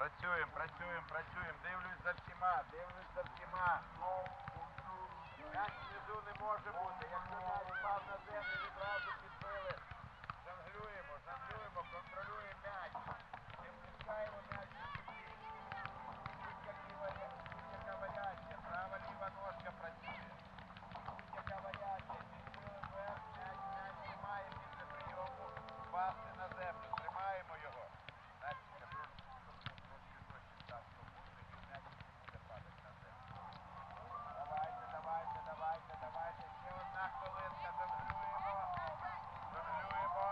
Працюємо, працюємо, працюємо. Дивлюсь за всіма, дивлюсь за всіма. Як внизу не може бути. Якщо м'яч впав на землю, відразу підбили. Жонглюємо, жонглюємо, контролюємо м'яч. Не впускаємо м'яч у землі. Будь-які варі- Будь-яка варіація. Права, ліва ножка працює. Будь-яка варіація. Підбили вверх, м'яч, м'яч не має після прийому впасти на землю. Тримаємо його. Значить, я трошки трошки дощі став, то буде, і м'яч не буде падати на землю. Давайте, давайте, давайте, давайте. Ще одна хвилинка. Жонглюємо. Жонглюємо.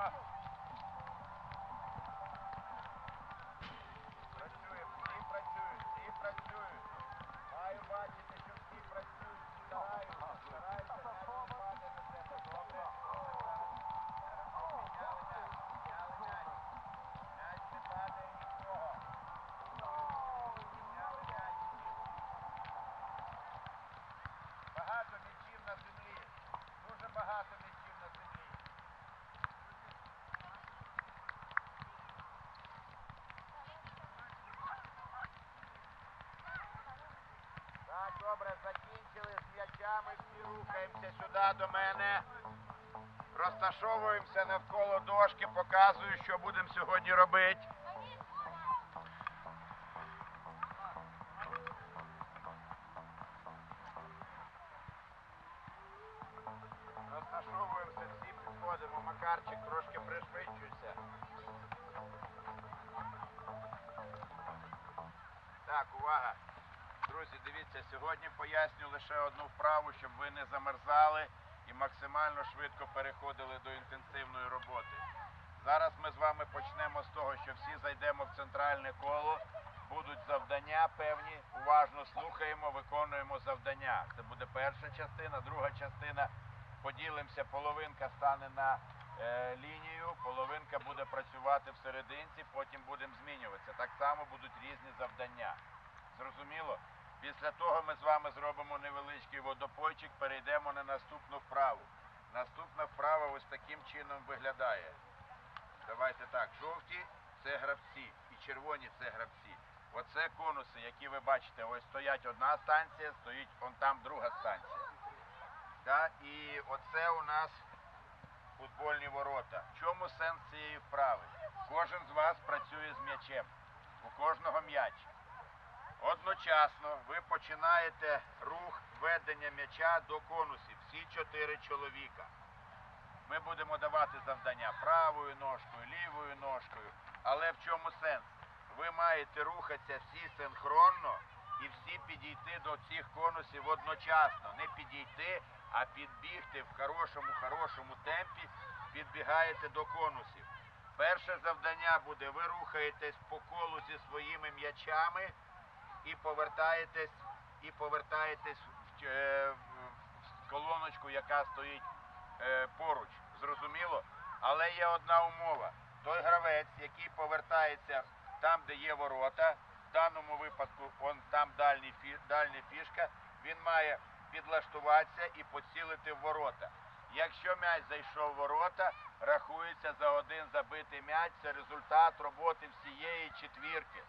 Працюємо, всі працюють, всі працюють. Маю бачити, що всі працюють, всі стараються, стараються, м'яч не падає на землю. Добре. Підняли м'яч, підняли м'яч. М'яч не падає нікого. Підняли м'яч. Багато м'ячів на землі. Дуже багато м'ячів на землі. Так, добре, закінчили з м'ячами, всі рухаємося сюди до мене. Розташовуємося навколо дошки, показую, що будемо сьогодні робити. Розташовуємося, всі підходимо. Макарчик трошки пришвидшується. Так, увага. Друзі, дивіться, сьогодні поясню лише одну вправу, щоб ви не замерзали і максимально швидко переходили до інтенсивної роботи. Зараз ми з вами почнемо з того, що всі зайдемо в центральне коло, будуть завдання певні, уважно слухаємо, виконуємо завдання. Це буде перша частина, друга частина. Поділимося, половинка стане на е, лінію, половинка буде працювати в серединці, потім будемо змінюватися. Так само будуть різні завдання. Зрозуміло? Після того ми з вами зробимо невеличкий водопойчик, перейдемо на наступну вправу. Наступна вправа ось таким чином виглядає. Давайте так, жовті це гравці і червоні це гравці. Оце конуси, які ви бачите, ось стоять одна станція, стоїть он там друга станція. Да? І оце у нас футбольні ворота. В чому сенс цієї вправи? Кожен з вас працює з м'ячем. У кожного м'яч. Одночасно ви починаєте рух ведення м'яча до конусів. Всі чотири чоловіка. Ми будемо давати завдання правою ножкою, лівою ножкою. Але в чому сенс? Ви маєте рухатися всі синхронно і всі підійти до цих конусів одночасно. Не підійти, а підбігти в хорошому, хорошому темпі, підбігаєте до конусів. Перше завдання буде, ви рухаєтесь по колу зі своїми м'ячами і повертаєтесь, і повертаєтесь в, е, в колоночку, яка стоїть е, поруч. Зрозуміло? Але є одна умова. Той гравець, який повертається там, де є ворота, в даному випадку он там дальня фішка, він має підлаштуватися і поцілити в ворота. Якщо м'яч зайшов в ворота, рахується за один забитий м'яч. Це результат роботи всієї четвірки.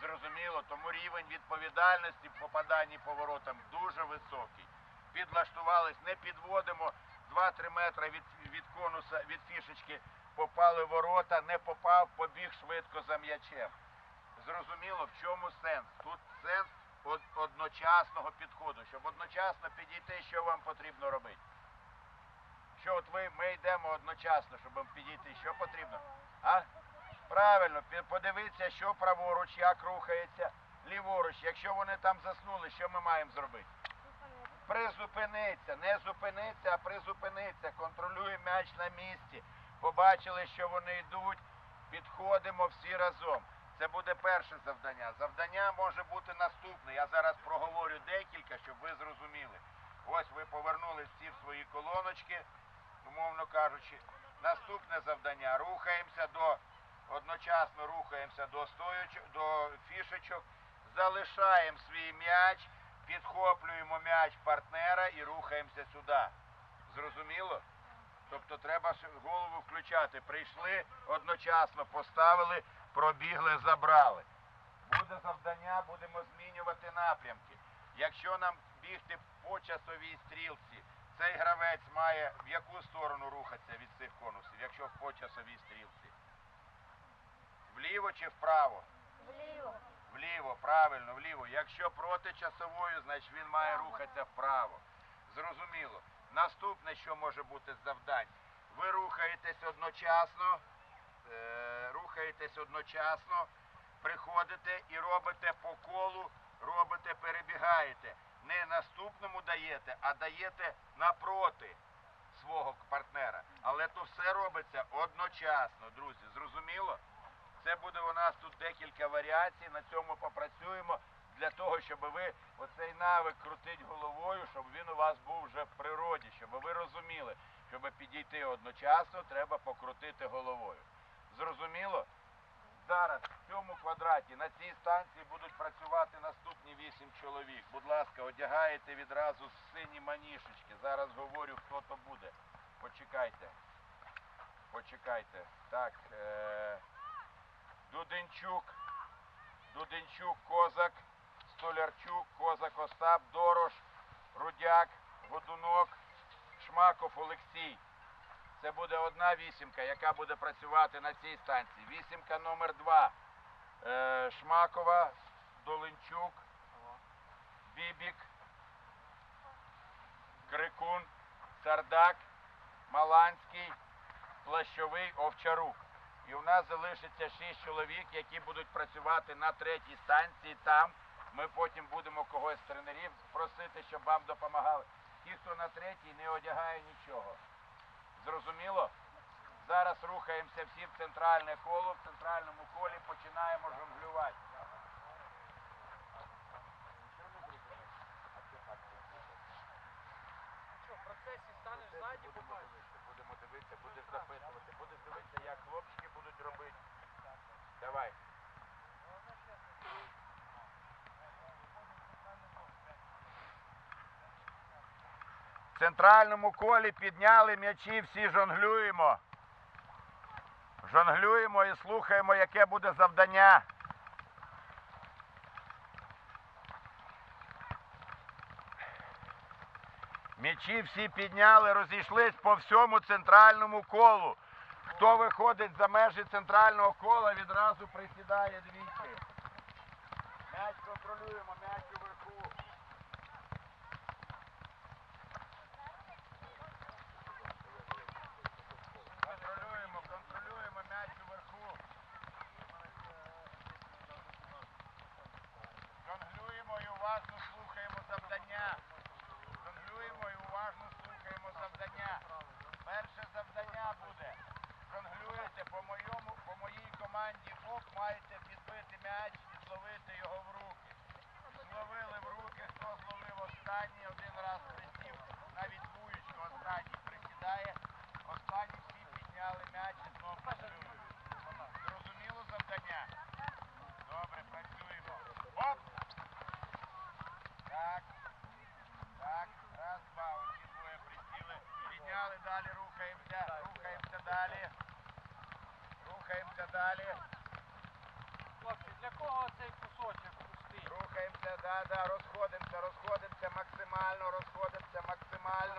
Зрозуміло, тому рівень відповідальності в попаданні по воротам дуже високий. Підлаштувались, не підводимо 2-3 метри від, від конуса, від фішечки, попали ворота, не попав, побіг швидко за м'ячем. Зрозуміло, в чому сенс? Тут сенс од- одночасного підходу, щоб одночасно підійти, що вам потрібно робити. Що от ви, ми йдемо одночасно, щоб вам підійти, що потрібно? А? Правильно, подивіться, що праворуч, як рухається, ліворуч. Якщо вони там заснули, що ми маємо зробити? Призупиниться, не зупиниться, а призупиниться. Контролює м'яч на місці. Побачили, що вони йдуть, підходимо всі разом. Це буде перше завдання. Завдання може бути наступне. Я зараз проговорю декілька, щоб ви зрозуміли. Ось ви повернулись всі в свої колоночки, умовно кажучи. Наступне завдання. Рухаємося до одночасно рухаємося до стоячок, до фішечок, залишаємо свій м'яч, підхоплюємо м'яч партнера і рухаємося сюди. Зрозуміло? Тобто треба голову включати. Прийшли, одночасно поставили, пробігли, забрали. Буде завдання, будемо змінювати напрямки. Якщо нам бігти по часовій стрілці, цей гравець має в яку сторону рухатися від цих конусів, якщо по часовій стрілці? Вліво чи вправо? Вліво. Вліво, правильно, вліво. Якщо проти часової, значить він має рухатися вправо. Зрозуміло. Наступне, що може бути з завдань. Ви рухаєтесь одночасно, е, рухаєтесь одночасно, приходите і робите по колу, робите, перебігаєте. Не наступному даєте, а даєте напроти свого партнера. Але то все робиться одночасно, друзі. Зрозуміло? Це буде у нас тут декілька варіацій. На цьому попрацюємо для того, щоб ви оцей навик крутить головою, щоб він у вас був вже в природі, щоб ви розуміли, щоб підійти одночасно, треба покрутити головою. Зрозуміло? Зараз в цьому квадраті на цій станції будуть працювати наступні вісім чоловік. Будь ласка, одягаєте відразу сині манішечки. Зараз говорю, хто то буде. Почекайте. Почекайте. Так. Е- Дуденчук, Дуденчук, Козак, Столярчук, Козак Остап, Дорош, Рудяк, Годунок, Шмаков Олексій. Це буде одна вісімка, яка буде працювати на цій станції. Вісімка номер два. Е, Шмакова, Доленчук, Бібік, Крикун, Сардак, Маланський, Плащовий, Овчарук. І у нас залишиться шість чоловік, які будуть працювати на третій станції там. Ми потім будемо когось з тренерів просити, щоб вам допомагали. Ті, хто на третій, не одягає нічого. Зрозуміло? Зараз рухаємося всі в центральне коло. В центральному колі починаємо жонглювати. Що, в процесі станеш ззаді. Будемо дивитися, будеш записувати, будеш дивитися, як хлопчики будуть робити. Давай. В центральному колі підняли м'ячі, всі жонглюємо. Жонглюємо і слухаємо, яке буде завдання. М'ячі всі підняли, розійшлись по всьому центральному колу. Хто виходить за межі центрального кола, відразу присідає двічі. М'яч контролюємо м'яч уверху. Жонглюємо і уважно слухаємо завдання. Жонглюємо і уважно слухаємо завдання. Перше завдання буде. Жонглюєте по моєму, по моїй команді ОК маєте підбити м'яч і зловити його в руки. Зловили в руки, хто зловив останній, один раз присів, навіть вуючка останній присідає. Останні всі підняли м'яч і знову жонглюють. Зрозуміло завдання? Добре, працюємо. Оп! Так. Так, раз, два, оці двоє присіли. Підняли, далі рухаємося, рухаємося далі. Рухаємося далі. Хлопці, для кого цей кусочок пустий? Рухаємося,